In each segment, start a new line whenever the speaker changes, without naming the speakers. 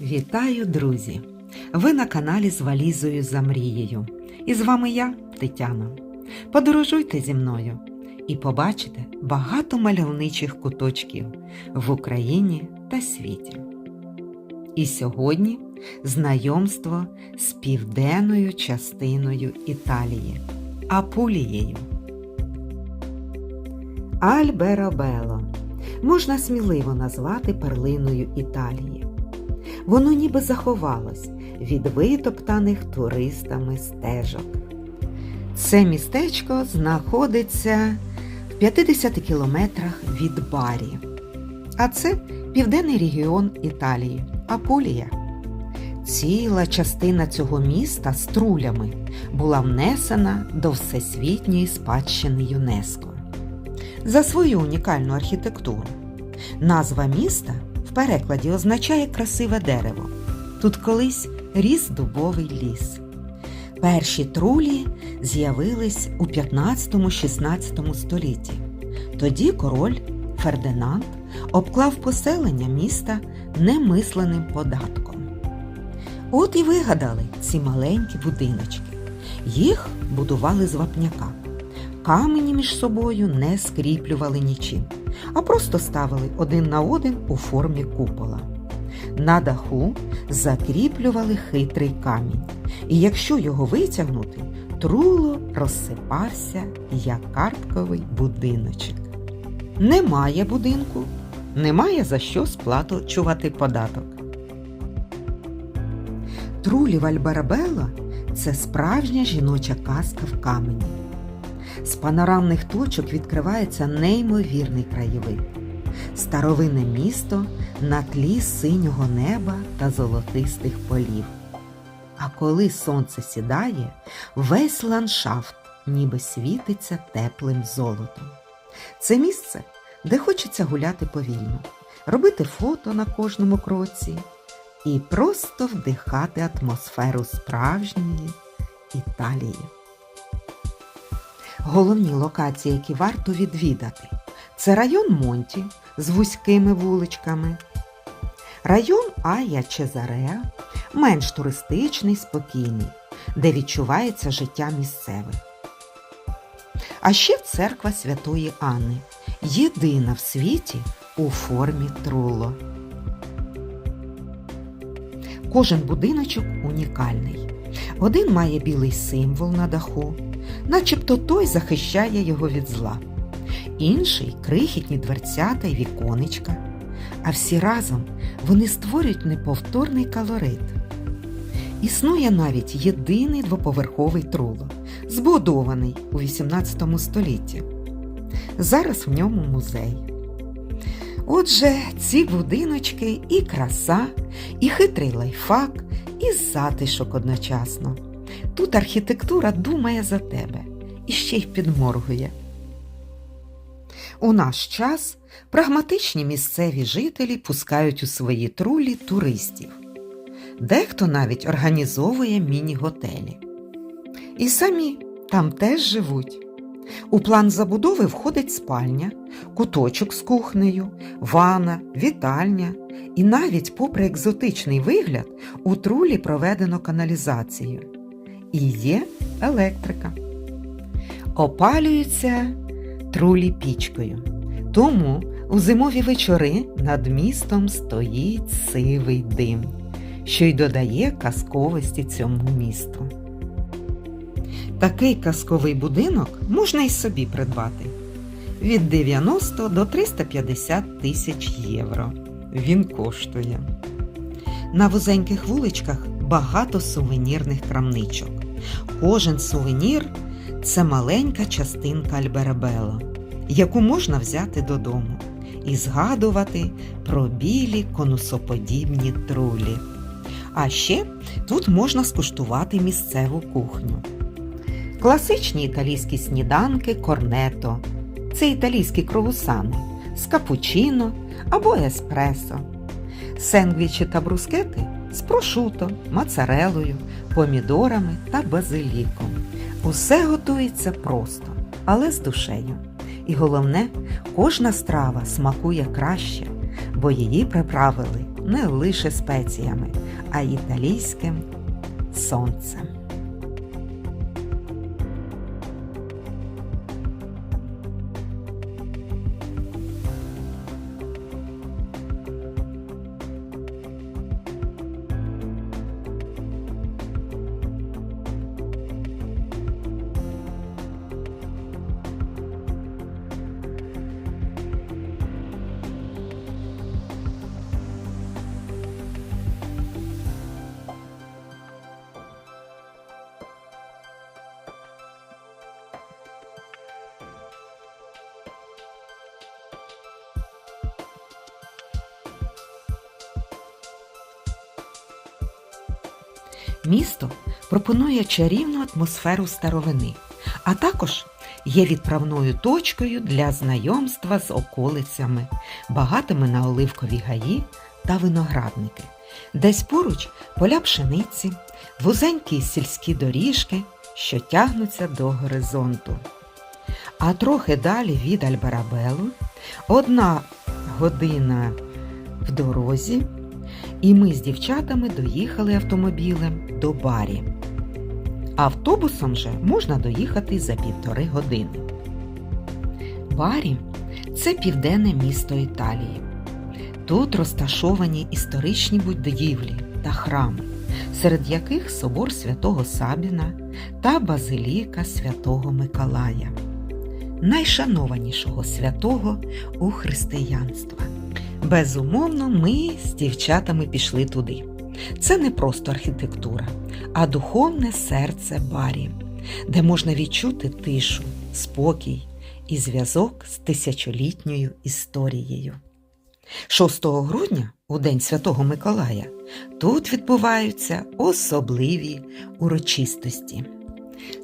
Вітаю, друзі! Ви на каналі з валізою за мрією. І з вами я, Тетяна. Подорожуйте зі мною і побачите багато мальовничих куточків в Україні та світі. І сьогодні знайомство з південною частиною Італії Апулією. Альберобело можна сміливо назвати перлиною Італії. Воно ніби заховалось від витоптаних туристами стежок. Це містечко знаходиться в 50 кілометрах від Барі. А це південний регіон Італії Апулія. Ціла частина цього міста з трулями була внесена до Всесвітньої спадщини ЮНЕСКО. За свою унікальну архітектуру. Назва міста перекладі означає красиве дерево. Тут колись ріс дубовий ліс. Перші трулі з'явились у 15-16 столітті. Тоді король Фердинанд обклав поселення міста немисленим податком. От і вигадали ці маленькі будиночки. Їх будували з вапняка. Камені між собою не скріплювали нічим, а просто ставили один на один у формі купола. На даху закріплювали хитрий камінь, і якщо його витягнути, труло розсипався, як карпковий будиночок. Немає будинку, немає за що сплачувати податок. Трулів Альбарабело – це справжня жіноча казка в камені. З панорамних точок відкривається неймовірний краєвид. Старовинне місто на тлі синього неба та золотистих полів. А коли сонце сідає, весь ландшафт ніби світиться теплим золотом. Це місце, де хочеться гуляти повільно, робити фото на кожному кроці і просто вдихати атмосферу справжньої Італії. Головні локації, які варто відвідати, це район Монті з вузькими вуличками, район Ая Чезареа, менш туристичний, спокійний, де відчувається життя місцевих. А ще церква Святої Анни, єдина в світі у формі труло. Кожен будиночок унікальний. Один має білий символ на даху, начебто той захищає його від зла. Інший крихітні дверцята й віконечка, а всі разом вони створюють неповторний калорит. Існує навіть єдиний двоповерховий труло, збудований у XVIII столітті. Зараз в ньому музей. Отже, ці будиночки і краса, і хитрий лайфхак, і затишок одночасно. Тут архітектура думає за тебе і ще й підморгує. У наш час прагматичні місцеві жителі пускають у свої трулі туристів. Дехто навіть організовує міні-готелі. І самі там теж живуть. У план забудови входить спальня, куточок з кухнею, ванна, вітальня, і навіть, попри екзотичний вигляд, у трулі проведено каналізацію. І є електрика. Опалюються трулі пічкою. Тому у зимові вечори над містом стоїть сивий дим, що й додає казковості цьому місту. Такий казковий будинок можна й собі придбати від 90 до 350 тисяч євро. Він коштує. На вузеньких вуличках багато сувенірних крамничок. Кожен сувенір це маленька частинка Альберабело, яку можна взяти додому і згадувати про білі конусоподібні трулі. А ще тут можна скуштувати місцеву кухню. Класичні італійські сніданки корнето. Це італійські кругусани з капучино або еспресо. Сендвічі та брускети з прошуто, моцарелою, помідорами та базиліком. Усе готується просто, але з душею. І головне, кожна страва смакує краще, бо її приправили не лише спеціями, а й італійським сонцем. Місто пропонує чарівну атмосферу старовини, а також є відправною точкою для знайомства з околицями, багатими на оливкові гаї та виноградники. Десь поруч поля пшениці, вузенькі сільські доріжки, що тягнуться до горизонту. А трохи далі від Альбарабелу одна година в дорозі, і ми з дівчатами доїхали автомобілем до барі. Автобусом же можна доїхати за півтори години. Барі це південне місто Італії. Тут розташовані історичні будівлі та храми, серед яких собор святого Сабіна та базиліка святого Миколая, найшанованішого святого у християнства. Безумовно, ми з дівчатами пішли туди. Це не просто архітектура, а духовне серце барі, де можна відчути тишу, спокій і зв'язок з тисячолітньою історією. 6 грудня, у День Святого Миколая, тут відбуваються особливі урочистості.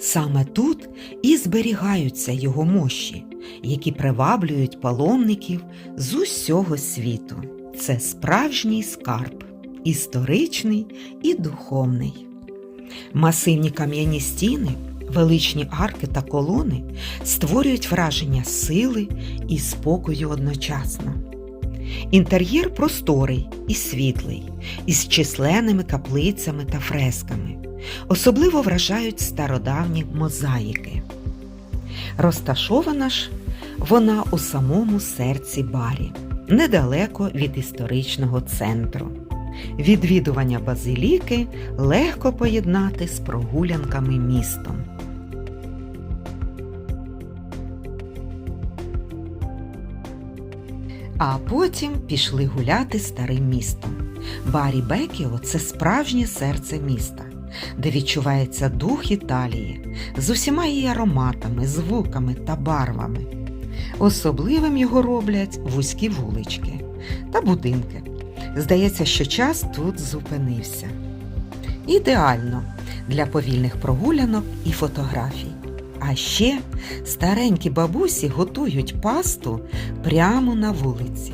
Саме тут і зберігаються його мощі, які приваблюють паломників з усього світу. Це справжній скарб, історичний і духовний. Масивні кам'яні стіни, величні арки та колони створюють враження сили і спокою одночасно. Інтер'єр просторий і світлий, із численними каплицями та фресками. Особливо вражають стародавні мозаїки. Розташована ж вона у самому серці барі, недалеко від історичного центру. Відвідування базиліки легко поєднати з прогулянками містом. А потім пішли гуляти старим містом. Барі Бекіо це справжнє серце міста, де відчувається дух Італії з усіма її ароматами, звуками та барвами. Особливим його роблять вузькі вулички та будинки. Здається, що час тут зупинився. Ідеально для повільних прогулянок і фотографій. А ще старенькі бабусі готують пасту прямо на вулиці.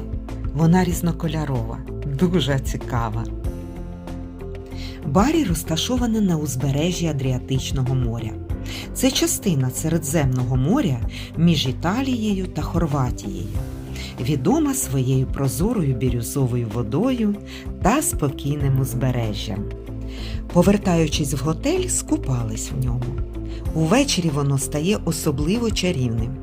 Вона різнокольорова, дуже цікава. Барі розташоване на узбережжі Адріатичного моря. Це частина Середземного моря між Італією та Хорватією, відома своєю прозорою бірюзовою водою та спокійним узбережжям. Повертаючись в готель, скупались в ньому. Увечері воно стає особливо чарівним.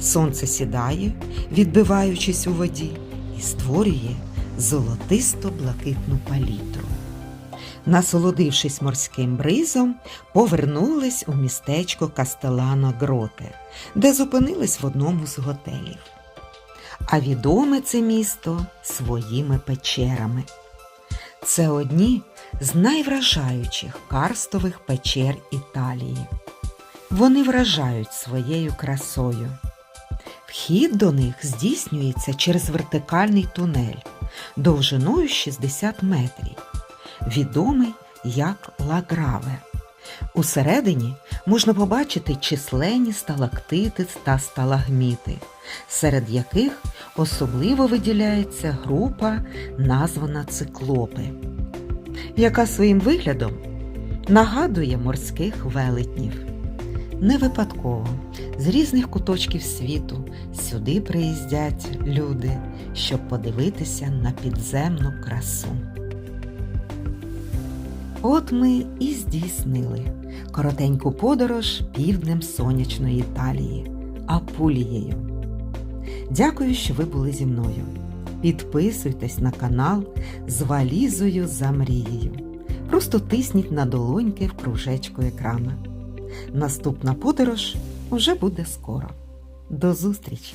Сонце сідає, відбиваючись у воді, і створює золотисто-блакитну палітру. Насолодившись морським бризом, повернулись у містечко Кастелано Гроте, де зупинились в одному з готелів. А відоме це місто своїми печерами. Це одні з найвражаючих карстових печер Італії. Вони вражають своєю красою. Вхід до них здійснюється через вертикальний тунель довжиною 60 метрів, відомий як Лаграве. Усередині можна побачити численні сталактити та сталагміти, серед яких особливо виділяється група, названа циклопи, яка своїм виглядом нагадує морських велетнів. Не випадково з різних куточків світу сюди приїздять люди, щоб подивитися на підземну красу. От ми і здійснили коротеньку подорож півднем сонячної Італії, Апулією. Дякую, що ви були зі мною. Підписуйтесь на канал з валізою за мрією. Просто тисніть на долоньки в кружечку екрана. Наступна подорож уже буде скоро. До зустрічі!